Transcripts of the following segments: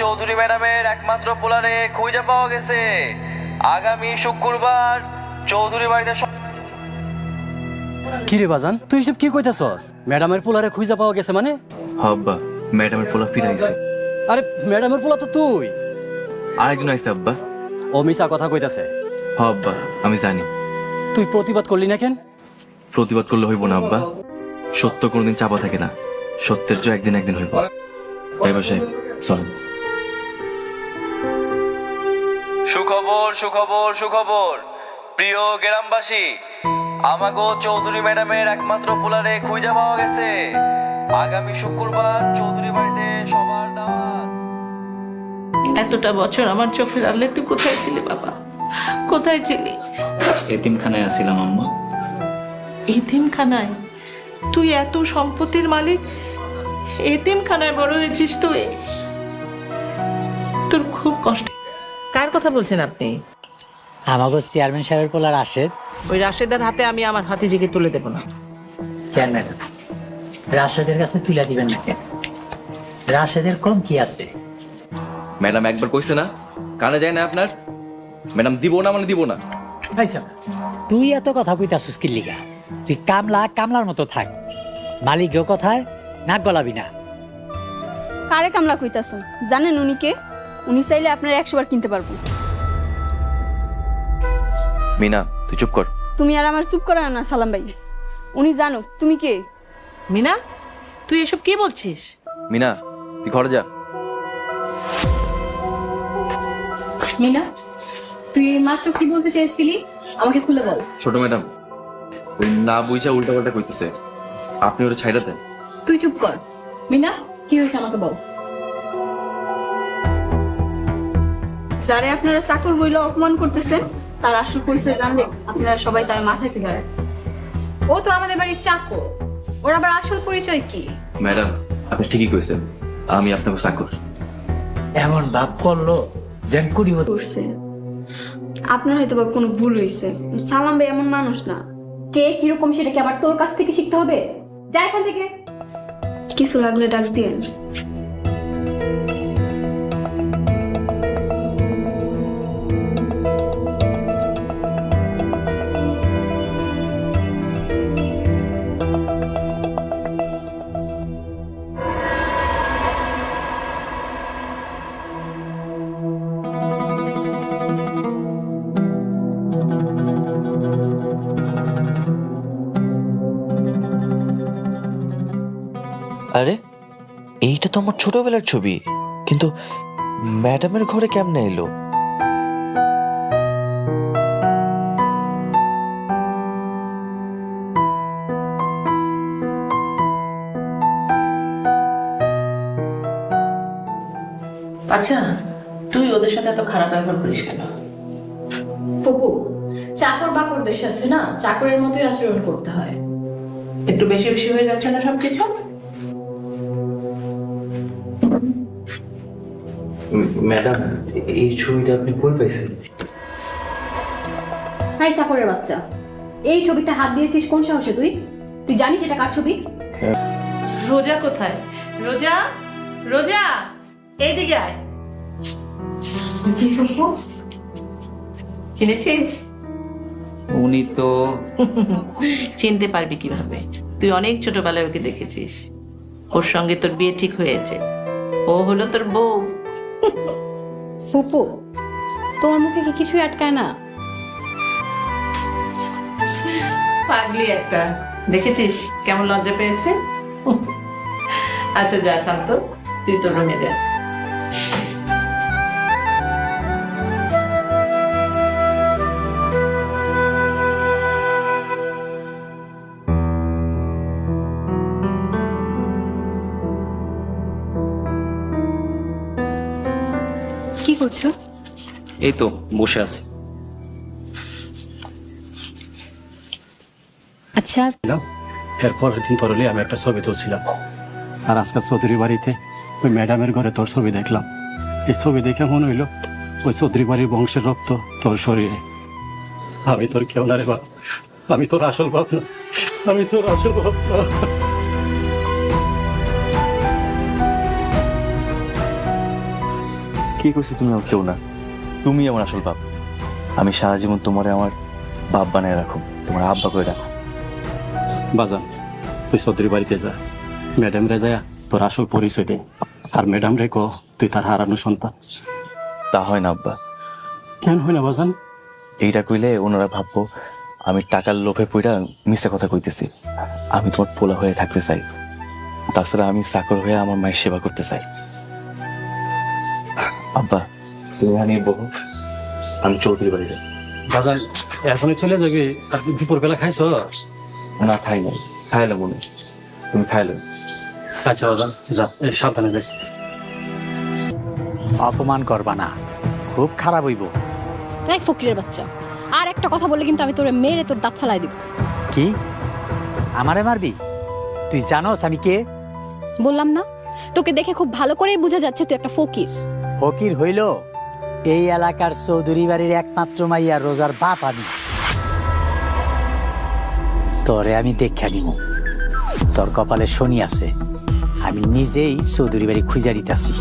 চৌধুরী ম্যাডামের একমাত্র পোলারে খুঁজে পাওয়া গেছে। আগামী শুক্রবার চৌধুরী বাড়িতে কি রে বাজান তুই এসব কি কইতাছস? ম্যাডামের পোলারে খুঁজা পাওয়া গেছে মানে? আব্বা ম্যাডামের পোলা ফিরাইছে আরে ম্যাডামের পোলা তো তুই। আরেকজন আইছে আব্বা ও মিছা কথা কইতাছে। হ আব্বা আমি জানি। তুই প্রতিবাদ করলি না কেন? প্রতিবাদ করলে হইব না আব্বা সত্য কোনোদিন চাপা থাকে না। সত্যের জয় একদিন একদিন হইব। ড্রাইভার সাহেব চলেন। সুখবর সুখবর সুখবর। প্রিয় গ্রামবাসী আমাগো চৌধুরী ম্যাডামের একমাত্র পোলারে খুঁজে পাওয়া গেছে। আগামী শুক্রবার চৌধুরী বাড়িতে সবার দাওয়াত। এতটা বছর আমার চোখের আড়লে তুই কোথায় ছিলি বাবা? কোথায় ছিলি? এতিমখানায় আসিলাম আম্মা। এতিমখানায়? তুই এত সম্পত্তির মালিক? এতিমখানায় বড় হয়েছিস তুই? তোর খুব কষ্ট। কথা বলছেন আপনি? আমাকে চেয়ারম্যান সাহেবের পোলার আসে ওই রাশেদার হাতে আমি আমার হাতিজিকে তুলে দেব না। কেন ম্যাডাম? রাশেদের কাছে তুলে দিবেন না কেন? রাশেদের কম কি আছে? ম্যাডাম একবার কইছে না কানে যায় না আপনার? ম্যাডাম দিব না মানে দিব না। পাইছ তুই এত কথা কইতাছিস কি লিগা? তুই কামলা কামলার মতো থাক। মালিক কথায় নাক গলাবি না। কারে কামলা কইতাছেন? জানেন উনি কে? উনি চাইলে আপনার একশো বার কিনতে পারব। মিনা তুই চুপ কর। তুমি আর আমার চুপ করানো না সালাম ভাই। উনি জানুক তুমি কে? মিনা তুই এসব কি বলছিস? মিনা তুই ঘরে যা। মিনা তুই মাত্র কি বলতে চেয়েছিলি? আমাকে খুলে বল। ছোট ম্যাডাম ওই না বুঝা উল্টা পাল্টা কইতেছে। আপনি ওটা ছাইড়া দেন। তুই চুপ কর। মিনা কি হয়েছে আমাকে বল। যারে আপনারা চাকর বইলে অপমান করতেছেন তার আসল পরিচয় জানলে আপনারা সবাই তার মাথায় তুলে। ও তো আমাদের বাড়ির চাকর। ওর আবার আসল পরিচয় কি? ম্যাডাম আপনি ঠিকই কইছেন। আমি আপনাকে চাকর। এমন ভাব করল যেন কুড়ি বছর করছে। আপনার হয়তো বা কোনো ভুল হয়েছে সালাম ভাই এমন মানুষ না। কে কীরকম সেটা কি আবার তোর কাছ থেকে শিখতে হবে? যা এখান থেকে। কিছু লাগলে ডাক দিয়েন। আমার ছোটবেলার ছবি। কিন্তু ম্যাডামের ঘরে কেমনে এলো? আচ্ছা তুই ওদের সাথে এত খারাপ ব্যবহার করিস কেন? ফুপু চাকর বাকরদের সাথে না চাকরের মতোই আচরণ করতে হয়। একটু বেশি বেশি হয়ে যাচ্ছে না সবকিছু? ম্যাডাম এই ছবিটা আপনি কই পাইছেন? হাই চাকরের বাচ্চা। এই ছবিতে হাত দিয়েছিস কোন সাহসে তুই? তুই জানিস এটা কার ছবি? রোজা কোথায়? রোজা? রোজা? এইদিকে আয়। চিনেছিস? উনি তো চিনতে পারবি কীভাবে? তুই অনেক ছোটবেলায় ওকে দেখেছিস। ওর সঙ্গে তোর বিয়ে ঠিক হয়েছে। ও হলো তোর বউ। ফুপু, তোমার মুখে কি কিছুই আটকায় না? পাগলি একটা। দেখেছিস কেমন লজ্জা পেয়েছে? আচ্ছা যা, শান্ত, তুই তোর রুমে যা। করছ এই তো বসে আছে। আচ্ছা। এর পরের দিন পরলে আমি একটা ছবি তুলছিলাম। আর আজকে চৌধুরী বাড়িতে ওই ম্যাডামের ঘরে তোর ছবি দেখলাম। এই ছবি দেখে মনে হইল ওই চৌধুরী বাড়ির বংশের রক্ত তোর শরীরে। আমি তোর কেউ না রে বাপ। আমি তোর আসল বাপ না। আমি তোর আসল বাপ না। কি করছি তুমি আমার কেউ না? তুমি আমার আসল বাপ। আমি সারা জীবন তোমারে আমার বাপ বানায় রাখো তোমার আব্বা করে রাখো। বাজান তুই চৌধুরী বাড়িতে যা। ম্যাডাম রে যায় তোর আসল পরিচয় দে। আর ম্যাডাম রে কো তুই তার হারানো সন্তান। তা হয় না আব্বা। কেন হয় না বাজান? এইটা কইলে ওনারা ভাববো আমি টাকার লোভে পইরা মিথ্যা কথা কইতেছি। আমি তোমার পোলা হয়ে থাকতে চাই। তাছাড়া আমি চাকর হয়ে আমার মায়ের সেবা করতে চাই। আব্বা তুমি এখানে বহু আমি চৌধুরী বাড়ি যাই বাজান এখনই চলে যাবি? আর তুই দুপুর বেলা খাইছ? না খাই নাই। খাইলে মনে তুমি খাইলে? আচ্ছা বাজান যা এই সাবধানে যাইছি। অপমান করবা না। খুব খারাপ হইব। এই ফকিরের বাচ্চা আর একটা কথা বললে কিন্তু আমি তোরে মেরে তোর দাঁত ফেলাই দিব। কি? আমারে মারবি? তুই জানোস আমি কে? বললাম না তোকে দেখে খুব ভালো করেই বোঝা যাচ্ছে তুই একটা ফকির। ফকির হইল এই এলাকার চৌধুরী বাড়ির একমাত্র মাইয়া রোজার বাপ আমি। তরে আমি দেখা নিব তোর কপালে শনি আছে। আমি নিজেই চৌধুরী বাড়ি খুঁজা দিতেছি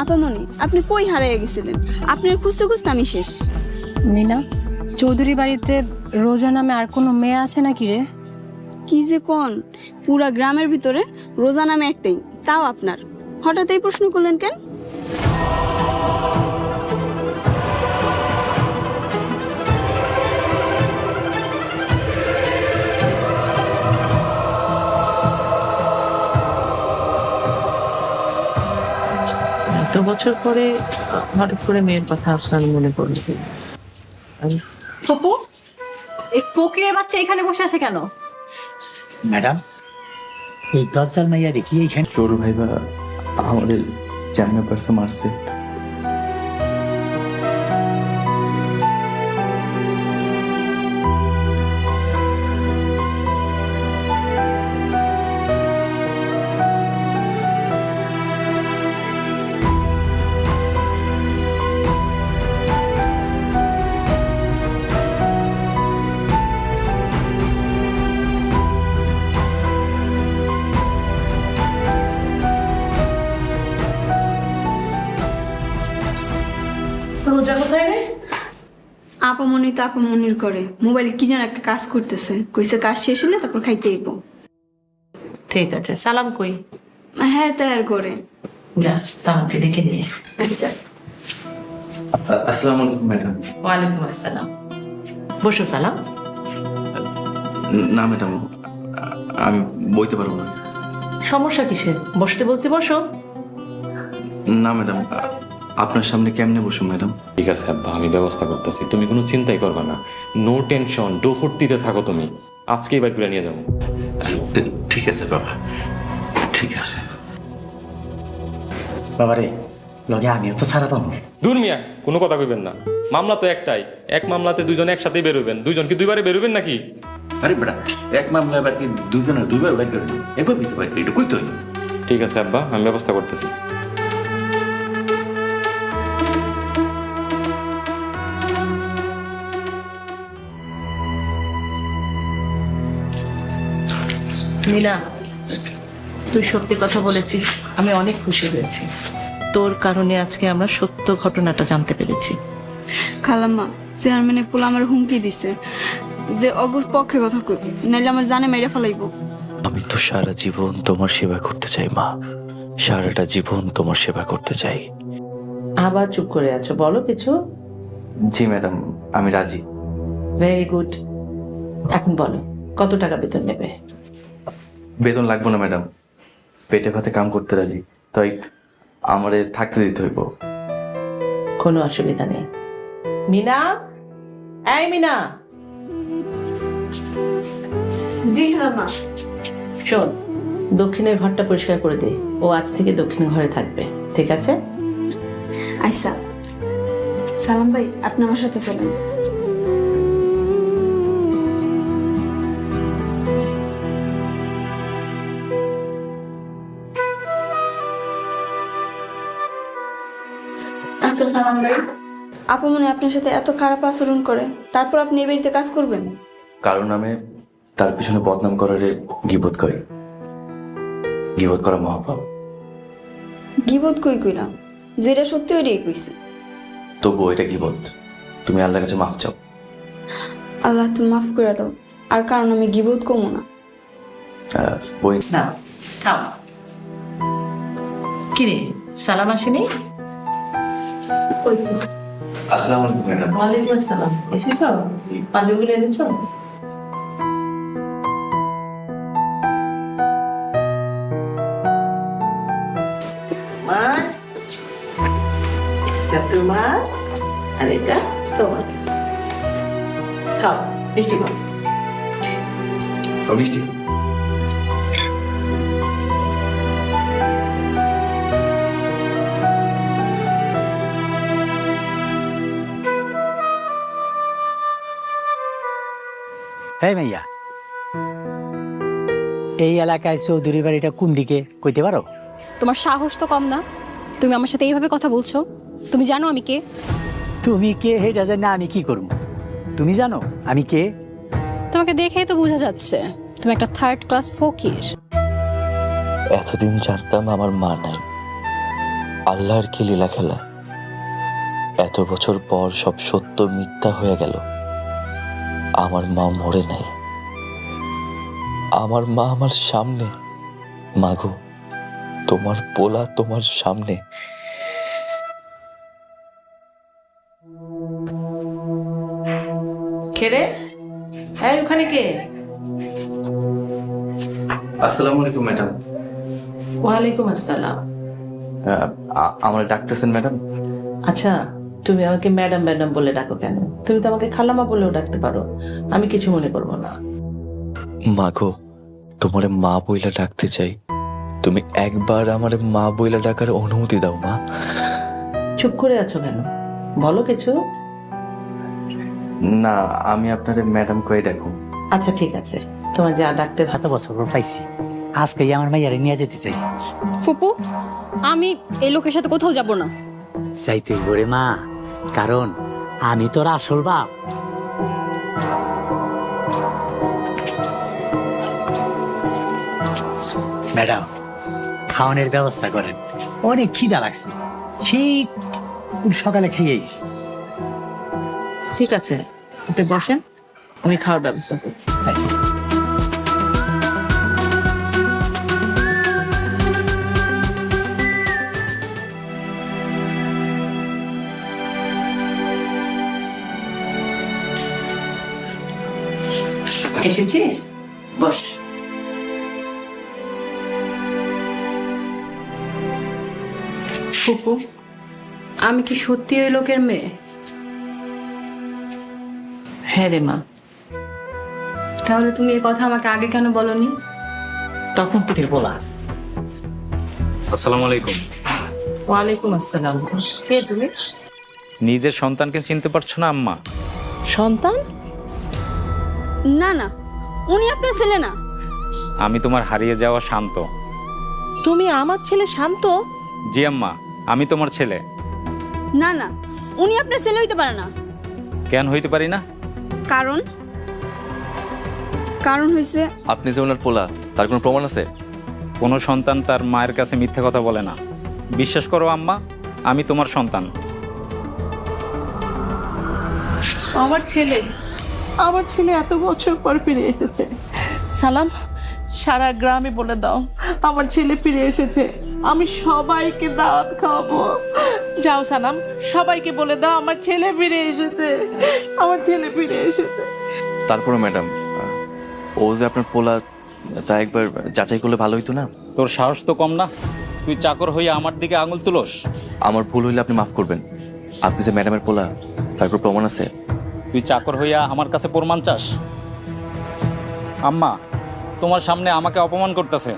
আপামনি আপনি কই হারিয়ে গেছিলেন? আপনার খুঁজতে খুঁজতে আমি শেষ। মিনা চৌধুরী বাড়িতে রোজা নামে আর কোনো মেয়ে আছে নাকি রে? কি যে কোন? পুরা গ্রামের ভিতরে রোজা নামে একটাই তাও আপনার। হঠাৎ এই প্রশ্ন করলেন কেন? এত বছর পরে হঠাৎ করে মেয়ের কথা আপনার মনে পড়ল পপু এই ফকিরের বাচ্চা এখানে বসে আছে কেন? ম্যাডাম এই দরজার মাইয়া দেখি এইখানে চোর ভাইবা আমাদের চ্যাংনা পার্সে মারছে করে। মোবাইল কি যেন একটা কাজ করতেছে। কইছে কাজ শেষ হলে তারপর খাইতে এব ঠিক আছে সালাম কই? হ্যাঁ তৈয়ার করে। যা সালামকে ডেকে নিয়ে আচ্ছা। আসসালামু আলাইকুম ম্যাডাম। ওয়ালাইকুম আসসালাম। বসো সালাম। না ম্যাডাম আমি বইতে পারব না। সমস্যা কিসের? বসতে বলছি বসো। না ম্যাডাম আপনার সামনে কেমনে বসুন ম্যাডাম? ঠিক আছে আব্বা আমি ব্যবস্থা করতেছি। তুমি কোনো চিন্তাই করবে না। নো টেনশন ডো ফুর্তিতে থাকো তুমি। আজকেই করে নিয়ে যাব। ঠিক আছে বাবা। ঠিক আছে। বাবারে লগে আমিও তো ছাড়া পাবো। দূর মিয়া কোনো কথা কইবেন না। মামলা তো একটাই। এক মামলাতে দুজন একসাথেই বেরোবেন দুজন কি দুইবারে বেরোবেন নাকি? আরে বেটা এক মামলা এবার কি দুজনের দুইবার বাইর করে একবার হইতে পারে এটা কইতে হইল। ঠিক আছে আব্বা আমি ব্যবস্থা করতেছি। মিনা তুই সত্যি কথা বলেছিস আমি অনেক খুশি হয়েছি। তোর কারণে আজকে আমরা সত্য ঘটনাটা জানতে পেরেছি। খালাম্মা চেয়ারম্যানে পোলা আমার হুমকি দিছে। যে অবশ্য পক্ষে কথা কই নাইলে আমার জানে মেরে ফেলাইবো। আমি তো সারা জীবন তোমার সেবা করতে চাই মা। সারাটা জীবন তোমার সেবা করতে চাই। আবার চুপ করে আছো বলো কিছু। জি ম্যাডাম আমি রাজি। ভেরি গুড এখন বলো কত টাকা বেতন নেবে? বেতন লাগবো না ম্যাডাম। পেটে ভাতে কাম করতে রাজি তাই আমারে থাকতে দিতে হইব। কোনো অসুবিধা নেই। মিনা? এই মিনা! জি খালাম্মা শোন দক্ষিণের ঘরটা পরিষ্কার করে দে। ও আজ থেকে দক্ষিণ ঘরে থাকবে ঠিক আছে? আচ্ছা। সালাম ভাই আপনি আমার সাথে চলেন। আচ্ছা সালাম ভাই? আপু মনে আপনার সাথে এত খারাপ আচরণ করে। তারপর আপনি এই বাড়িতে কাজ করবেন? কারণ আমি তার পিছনে বদনাম করারে গিবোধ করে। গিবোধ করা মহাপাপ। গিবত কই কইলাম? যেটা সত্যি ওইটাই কইছি। তবুও এটা গিবোধ তুমি আল্লাহর কাছে মাফ চাও। আল্লাহ তুমি মাফ করে দাও। আর কারণ আমি গিবত কমো না। বই না খাও। কিরে সালাম আসেনি? আসসালামু আলাইকুম ম্যাডাম। ওয়ালাইকুম আসসালাম। এসেছ? পাঞ্জাবিগুলো এনেছ? মা এটা তোমার? আর এটা তোমার। খাও মিষ্টি খাও মিষ্টি। হ্যাঁ মাইয়া এই এলাকায় চৌধুরী বাড়িটা কোন দিকে কইতে পারো? তোমার সাহস তো কম না। তুমি আমার সাথে এইভাবে কথা বলছো। তুমি জানো আমি কে? তুমি কে হেটা জানি আমি কি করব? তুমি জানো আমি কে? তোমাকে দেখেই তো বোঝা যাচ্ছে। তুমি একটা থার্ড ক্লাস ফকির। এতদিন জানতাম আমার মা নাই। আল্লাহর কি লীলা খেলা? এত বছর পর সব সত্য মিথ্যা হয়ে গেল। আমার মা মরে নাই। আমার মা আমার সামনে। মাগো তোমার পোলা তোমার সামনে। খেরে হ্যাঁ ওখানে কে? আসসালামু আলাইকুম ম্যাডাম। ওয়ালাইকুম আসসালাম। আমার ডাকতেছেন ম্যাডাম? আচ্ছা তুমি আমাকে ম্যাডাম ম্যাডাম বলে ডাকো কেন? তুমি তো আমাকে খালামা বলেও ডাকতে পারো। আমি কিছু মনে করব না। মাগো তোমারে মা বইলা ডাকতে চাই। তুমি একবার আমার মা বইলা ডাকার অনুমতি দাও মা। চুপ করে আছো কেন? বলো কিছু। না আমি আপনার ম্যাডাম কয়ে দেখো আচ্ছা ঠিক আছে। তোমার যা ডাকতে ভালো। এত বছর পর পাইছি। আজকে আমার মাইয়ারে নিয়ে যেতে চাই। ফুপু আমি এই লোকের সাথে কোথাও যাব না। চাইতে করে মা। কারণ আমি তোর আসল বাপ। ম্যাডাম খাওয়ানোর ব্যবস্থা করেন। অনেক খিদা লাগছে। সেই সকালে খেয়েছি ঠিক আছে আপনি বসেন আমি খাওয়ার ব্যবস্থা করছি। এসেছিস? বস। ফুপু আমি কি সত্যি ওই লোকের মেয়ে? হ্যাঁ রে মা। তাহলে তুমি এই কথা আমাকে আগে কেন বলনি? তখন তোকে বলা। আসসালামু আলাইকুম। ওয়ালাইকুম আসসালাম। কে তুমি? নিজের সন্তানকে চিনতে পারছ না আম্মা? সন্তান? না না উনি আপনার ছেলে না। আমি তোমার হারিয়ে যাওয়া শান্ত। তুমি আমার ছেলে শান্ত? জি আম্মা আমি তোমার ছেলে। না না উনি আপনার ছেলে হইতে পারে না। কেন হইতে পারি না? কারণ? কারণ হইছে আপনি যে ওনার পোলা তার কোনো প্রমাণ আছে? কোনো সন্তান তার মায়ের কাছে মিথ্যে কথা বলে না। বিশ্বাস করো আম্মা আমি তোমার সন্তান। আমার ছেলে। আমার ছেলে এত বছর পর ফিরে এসেছে। সালাম সারা গ্রামে বলে দাও আমার ছেলে ফিরে এসেছে। আমি সবাইকে দাওয়াত খাওয়াবো। যাও সালাম সবাইকে বলে দাও আমার ছেলে ফিরে এসেছে। আমার ছেলে ফিরে এসেছে। তারপরে ম্যাডাম ও যে আপনার পোলা তা একবার যাচাই করলে ভালো হইতো না? তোর সাহস তো কম না। তুই চাকর হয়ে আমার দিকে আঙুল তুলোস। আমার ভুল হইলে আপনি মাফ করবেন। আপনি যে ম্যাডামের পোলা তারপর প্রমাণ আছে? তুই চাকর হইয়া আমার কাছে প্রমাণ চাস? আম্মা তোমার সামনে আমাকে অপমান করতেছে।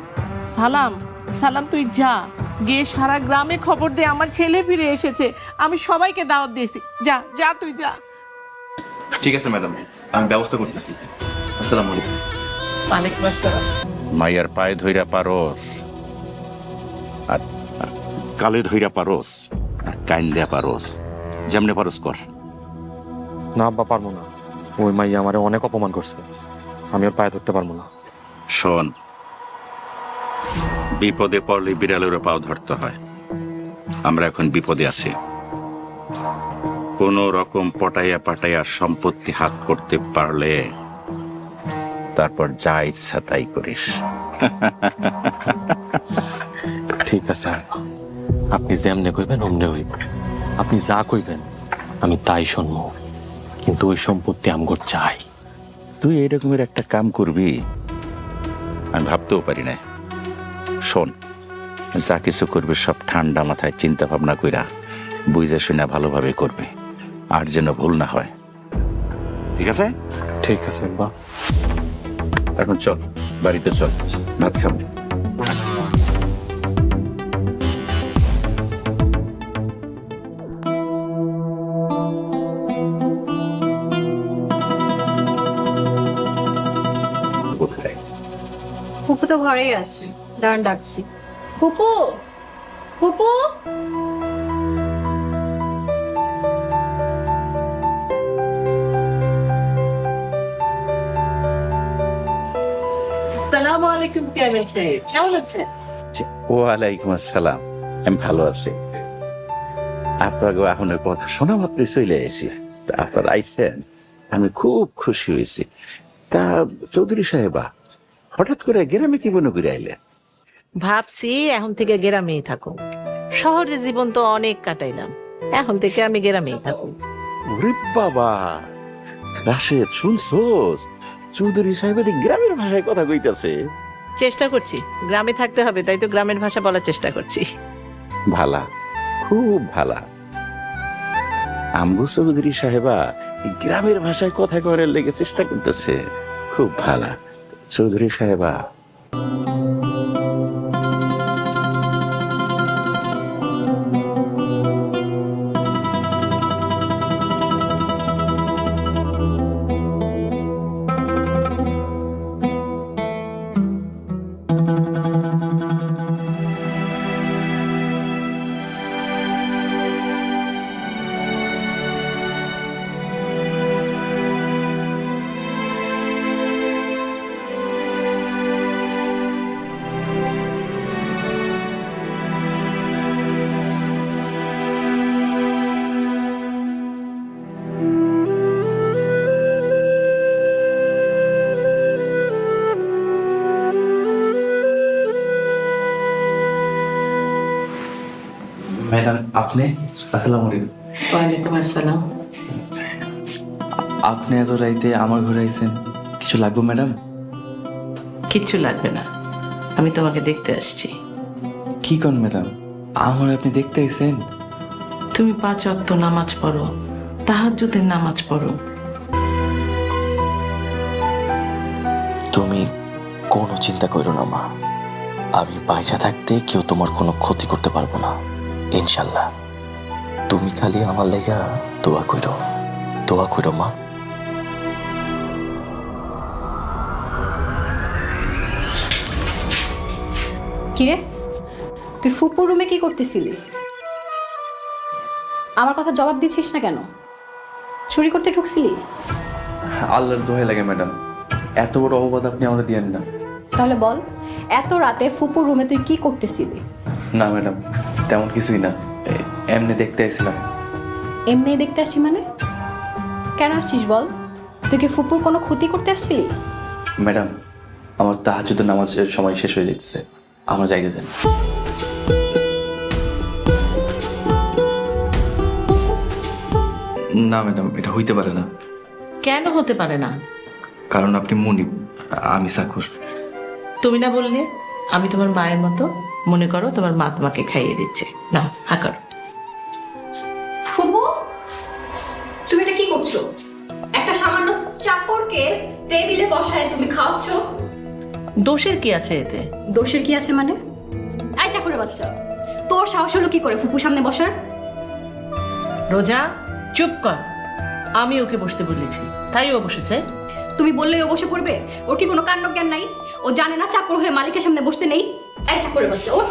সালাম সালাম তুই যা। গিয়ে সারা গ্রামে খবর দে আমার ছেলে ফিরে এসেছে। আমি সবাইকে দাওয়াত দিয়েছি। যা যা তুই যা। ঠিক আছে ম্যাডাম। আমি ব্যবস্থা করতেছি। আসসালামু আলাইকুম। ওয়ালাইকুম আসসালাম। মাইয়ার পায়ে ধইরা পারস। আর কালে ধইরা পারস। আর কাইন দেয়া পারস। যেমনে পারস কর। না আব্বা পারব না। ওই মাইয়া আমারে অনেক অপমান করছে। আমি ওর পায়ে ধরতে পারব না। শোন বিপদে পড়লে বিড়ালেরও পাও ধরতে হয়। আমরা এখন বিপদে আছি। কোন রকম পটাইয়া পাটাইয়া সম্পত্তি হাত করতে পারলে তারপর যা ইচ্ছা তাই করিস। ঠিক আছে আপনি যেমনে কইবেন অমনে হইব। আপনি যা কইবেন আমি তাই শুনব। কিন্তু ওই সম্পত্তি আমগর চাই। তুই এরকমের একটা কাম করবি? আমি ভাবতেও পারি না। শোন যা কিছু করবে সব ঠান্ডা মাথায় চিন্তা ভাবনা কইরা বুঝে শুনে ভালোভাবে করবে আর যেন ভুল না হয়। ঠিক আছে? ঠিক আছে বা এখন চল বাড়িতে চল ভাত খাব। তো ঘরেই আছে। দাঁড়ান ডাকছি। আলাইকুম কেমন সাহেব কেমন আছেন? ওয়ালাইকুম আসসালাম। আমি ভালো আছি। আপনাকে এখন কথা শোনা মাত্র চলে এসেছি। আপনার আইসেন আমি খুব খুশি হয়েছি। তা চৌধুরী সাহেবা হঠাৎ করে গ্রামে কি মনে করে আইলেন? ভাবছি এখন থেকে গ্রামেই থাকো শহরের জীবন তো অনেক কাটাইলাম। এখন থেকে আমি গ্রামেই থাকো ওরে বাবা রাশেদ শুনছোস? চৌধুরী সাহেব গ্রামের ভাষায় কথা কইতাছে। চেষ্টা করছি। গ্রামে থাকতে হবে তাই তো গ্রামের ভাষা বলার চেষ্টা করছি। ভালা খুব ভালা। আম্বু চৌধুরী সাহেবা গ্রামের ভাষায় কথা করার লেগে চেষ্টা করতেছে। খুব ভালা। চৌধুরী সাহেবা আপনি? আসসালামু আলাইকুম। ওয়ালাইকুম আসসালাম। আপনি এত রাইতে আমার ঘরে আইছেন কিছু লাগবে ম্যাডাম? কিচ্ছু লাগবে না। আমি তোমাকে দেখতে আসছি। কি কন ম্যাডাম? আমার আপনি দেখতে আইছেন? তুমি পাঁচ অক্ত নামাজ পড়ো তাহাজ্জুদের নামাজ পড়ো। তুমি কোনো চিন্তা করো না মা। আমি বাইরে থাকতে কেউ তোমার কোনো ক্ষতি করতে পারব না ইনশাল্লাহ। তুমি খালি আমার লেগা দোয়া করো দোয়া করো মা। কিরে? তুই ফুপুর রুমে কি করতেছিলি? আমার কথা জবাব দিছিস না কেন? চুরি করতে ঢুকছিলি? আল্লাহর দোহাই লাগে ম্যাডাম। এত বড় অপবাদ আপনি আমরা দিয়েন না। তাহলে বল এত রাতে ফুপুর রুমে তুই কি করতেছিলি? না ম্যাডাম তেমন কিছুই না। এ- এমনি দেখতে আইছিলাম এমনি দেখতে আসছি মানে? কেন আসছিস বল? তুই কি ফুপুর কোনো ক্ষতি করতে আসছিলি? ম্যাডাম আমার তাহাজুদের নামাজের সময় শেষ হয়ে যেতেছে আমার যাইতে দেন। না ম্যাডাম এটা হইতে পারে না। কেন হতে পারে না? কারণ আপনি মুনিব আমি সাকুর তুমি না বললে আমি তোমার মায়ের মতো মনে করো তোমার মা তোমাকে খাইয়ে দিচ্ছে। না হা করো। ফুপু তুমি এটা কি করছ? একটা সামান্য চাকরকে টেবিলে বসায় তুমি খাওয়াচ্ছ? দোষের কি আছে এতে? দোষের কি আছে মানে? আই চাকরের বাচ্চা তোর সাহস হলো কি করে ফুপুর সামনে বসার? রোজা চুপ কর। আমি ওকে বসতে বলেছি তাই ও বসেছে। তুমি বললেই ও বসে পড়বে ওর কি কোনো কাণ্ড জ্ঞান নাই? ও জানে না চাকর হয়ে মালিকের সামনে বসতে নেই? এই চাকরের বাচ্চা ওর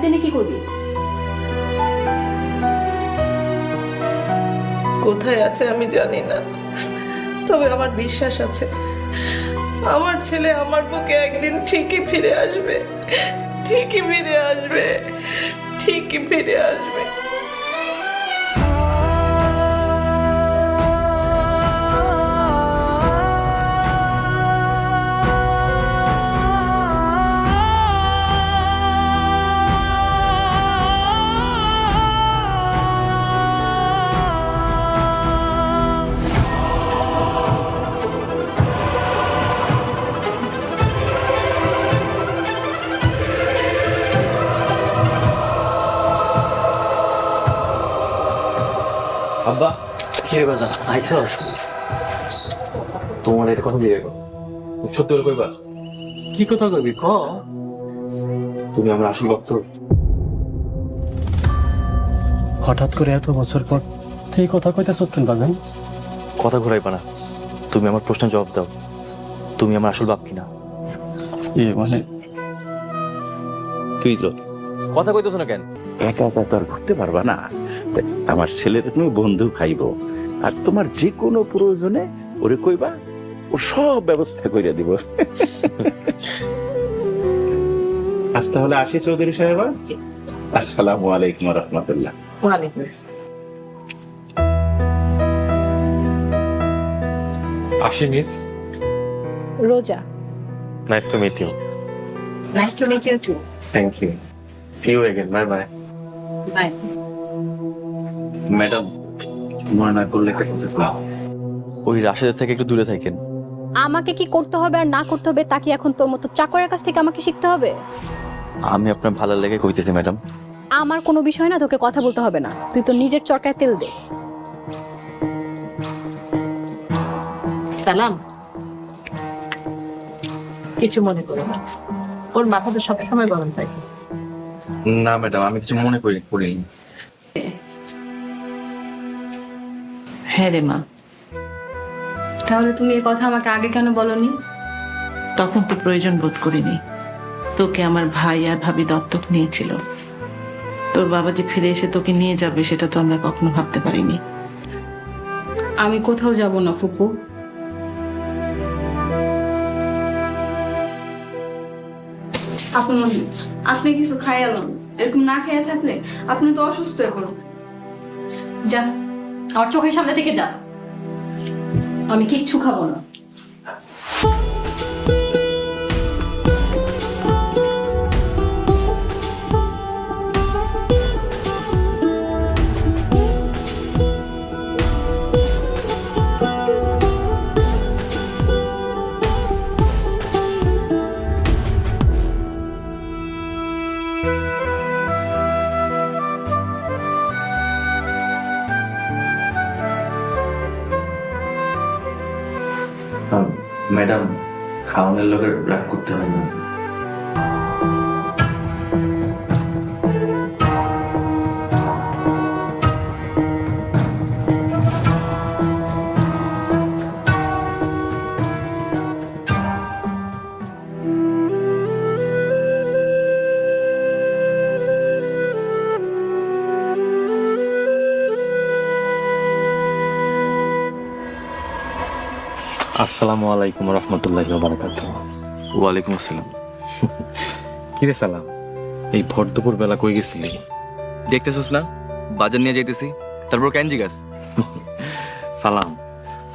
জেনে কি করবি? কোথায় আছে আমি জানি না। তবে আমার বিশ্বাস আছে। আমার ছেলে আমার বুকে একদিন ঠিকই ফিরে আসবে। ঠিকই ফিরে আসবে। ঠিকই ফিরে আসবে। আইসস তোমার এটা কথা দিয়ে সত্যি করে কইবা? কি কথা কবি ক? তুমি আমার আসল ভক্ত। হঠাৎ করে এত বছর পর তুই এই কথা কইতেছস কেন বাগান? কথা ঘুরাইবা না। তুমি আমার প্রশ্নের জবাব দাও। তুমি আমার আসল বাপ কিনা? এ মানে? কি কথা কইতেছ না কেন? একা একা তো আর ঘুরতে পারবা না। তাই আমার ছেলের তুমি বন্ধু খাইব আর তোমার যে কোনো প্রয়োজনে ওরে কইবা ও সব ব্যবস্থা করে দিব। আজ তাহলে আসি চৌধুরী সাহেবা? আসসালামু আলাইকুম রহমতুল্লাহ। আসি মিস। রোজা। Nice to meet you nice to meet you too thank you see you again bye bye bye madam মনে না করলে ওই রাশেদের থেকে একটু দূরে থাকেন। আমাকে কি করতে হবে আর না করতে হবে তা কি এখন তোর মতো চাকরের কাছ থেকে আমাকে শিখতে হবে? আমি আপনার ভালো লেগে কইতেছি ম্যাডাম। আমার কোনো বিষয় না তোকে কথা বলতে হবে না। তুই তো নিজের চরকায় তেল দে। সালাম। কিছু মনে করো না। ওর মাথাটা সবসময় গরম থাকে। না ম্যাডাম আমি কিছু মনে করি করিনি। হ্যাঁ রে মা। তাহলে তুমি এই কথা আমাকে আগে কেন বলনি? তখন তো প্রয়োজন বোধ করিনি। তোকে আমার ভাই আর ভাবি দত্তক নিয়েছিল। তোর বাবা যে ফিরে এসে তোকে নিয়ে যাবে সেটা তো আমরা কখনো ভাবতে পারিনি। আমি কোথাও যাব না ফুপু। আপনি আপনি কিছু খাই এলেন এরকম না খেয়ে থাকলে আপনি তো অসুস্থ হয়ে পড়ুন যা আমার চোখের সামনে থেকে যা। আমি কিচ্ছু খাব না। খাওয়ানোর লোকের রাগ করতে হয় না। আসসালামু আলাইকুম রহমতুল্লাহি বারাকাত ওয়ালাইকুম আসসালাম। কিরে সালাম এই ভর দুপুর বেলা কই গেছিলি? দেখতেছিস না? বাজার নিয়ে যাইতেছি। তারপর কেন জিগাস? সালাম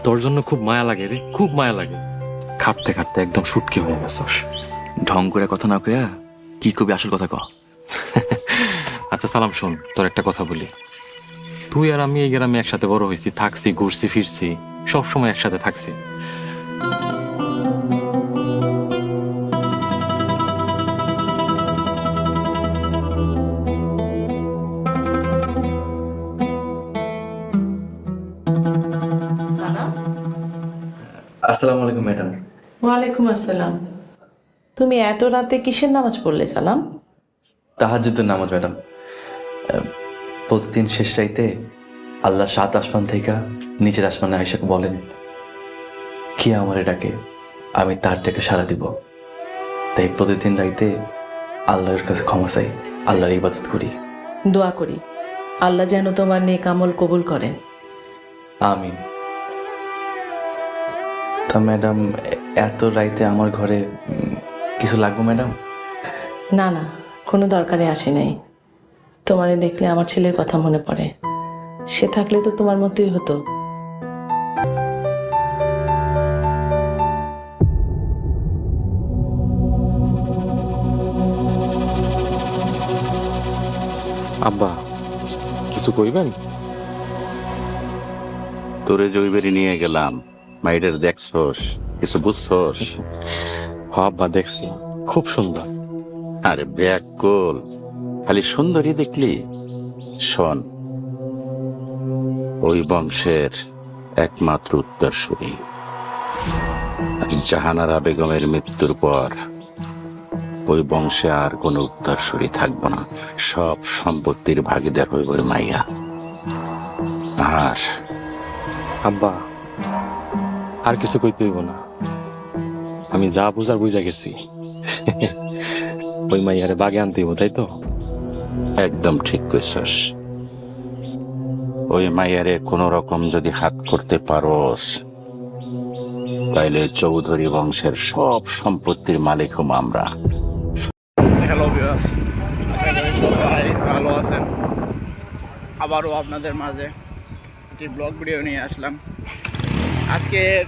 তোর জন্য খুব মায়া লাগে রে খুব মায়া লাগে। খাটতে খাটতে একদম সুটকি হয়ে গেছস। ঢং করে কথা না কইয়া কি কবি আসল কথা ক? আচ্ছা সালাম শোন তোর একটা কথা বলি। তুই আর আমি এই গ্রামে একসাথে বড় হয়েছি থাকছি ঘুরছি ফিরছি সব সময় একসাথে থাকছি। ওয়ালাইকুম আসসালাম। তুমি এত রাতে কিসের নামাজ পড়লে সালাম? তাহাজ্জুদের নামাজ ম্যাডাম। প্রতিদিন শেষ রাইতে আল্লাহ সাত আসমান থেকে নিচের আসমানে আয়সাক বলেন কি আমার ডাকে? আমি তার ডেকে সাড়া দিব। তাই প্রতিদিন রাইতে আল্লাহর কাছে ক্ষমা চাই আল্লাহর ইবাদত করি। দোয়া করি। আল্লাহ যেন তোমার নেক আমল কবুল করেন। আমিন। তা ম্যাডাম এত রাইতে আমার ঘরে কিছু লাগবে ম্যাডাম? না না কোনো দরকারে আসি নাই। তোমারে দেখলে আমার ছেলের কথা মনে পড়ে। সে থাকলে তো তোমার মতোই হতো। আব্বা কিছু কইবেন? তোরে জৈবেরি নিয়ে গেলাম। মাইডের দেখছস কিছু বুঝছস? হ আব্বা দেখছি। খুব সুন্দর। আরে ব্যাক কোল খালি সুন্দরী দেখলি? শোন ওই বংশের একমাত্র উত্তরসূরি। জাহানারা বেগমের মৃত্যুর পর ওই বংশে আর কোনো উত্তরসূরি থাকব না। সব সম্পত্তির ভাগিদার হইব মাইয়া। আর আব্বা আর কিছু কইতে হইব না। আমি যা বুঝার বুঝা গেছি। ওই মাইয়ারে বাগে আনতে হইব তাই তো? একদম ঠিক কইছস। ওই মাইয়ারে কোনো রকম যদি হাত করতে পারোস তাইলে চৌধুরী বংশের সব সম্পত্তির মালিক হম আমরা। হ্যালো সবাই ভালো আছেন। আবারও আপনাদের মাঝে একটি ব্লগ ভিডিও নিয়ে আসলাম। আজকের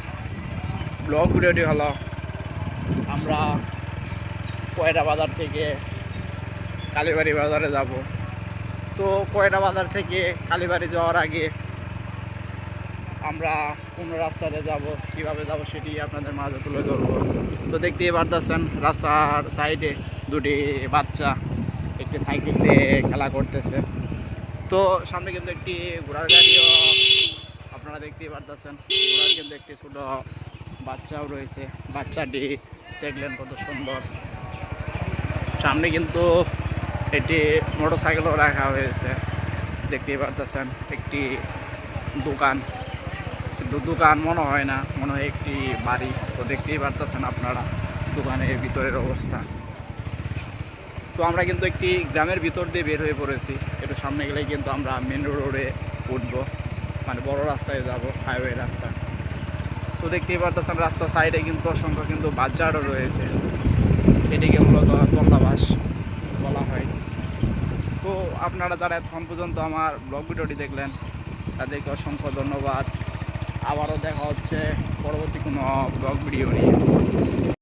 ব্লগ ভিডিওটি হলো আমরা কয়টা বাজার থেকে কালীবাড়ি বাজারে যাব। তো কয়টা বাজার থেকে কালীবাড়ি যাওয়ার আগে আমরা কোন রাস্তাতে যাব, কীভাবে যাব সেটি আপনাদের মাঝে তুলে ধরবো। তো দেখতেই পারতেছেন, রাস্তার সাইডে দুটি বাচ্চা একটি সাইকেল দিয়ে খেলা করতেছে। তো সামনে কিন্তু একটি ঘোড়ার গাড়িও আপনারা দেখতেই পারতেছেন, ঘোড়ার কিন্তু একটি ছোট বাচ্চাও রয়েছে। বাচ্চাটি দেখলেন কত সুন্দর। সামনে কিন্তু এটি মোটর সাইকেলও রাখা হয়েছে, দেখতেই পারতেছেন, একটি দোকান। কিন্তু দোকান মনে হয় না, মনে হয় একটি বাড়ি। তো দেখতেই পারতেছেন আপনারা দোকানের ভিতরের অবস্থা। তো আমরা কিন্তু একটি গ্রামের ভিতর দিয়ে বের হয়ে পড়েছি, একটু সামনে গেলে কিন্তু আমরা মেন রোডে উঠবো। মানে বড় রাস্তায় যাব হাইওয়ে রাস্তা। তো দেখতেই পারতেছেন রাস্তার সাইডে কিন্তু অসংখ্য কিন্তু বাজারও রয়েছে। এটিকে মূলত তল্লাবাস বলা হয়। তো আপনারা যারা এতক্ষণ পর্যন্ত আমার ব্লগ ভিডিওটি দেখলেন, তাদেরকে অসংখ্য ধন্যবাদ। আবারও দেখা হচ্ছে পরবর্তী কোনো ব্লগ ভিডিও নিয়ে।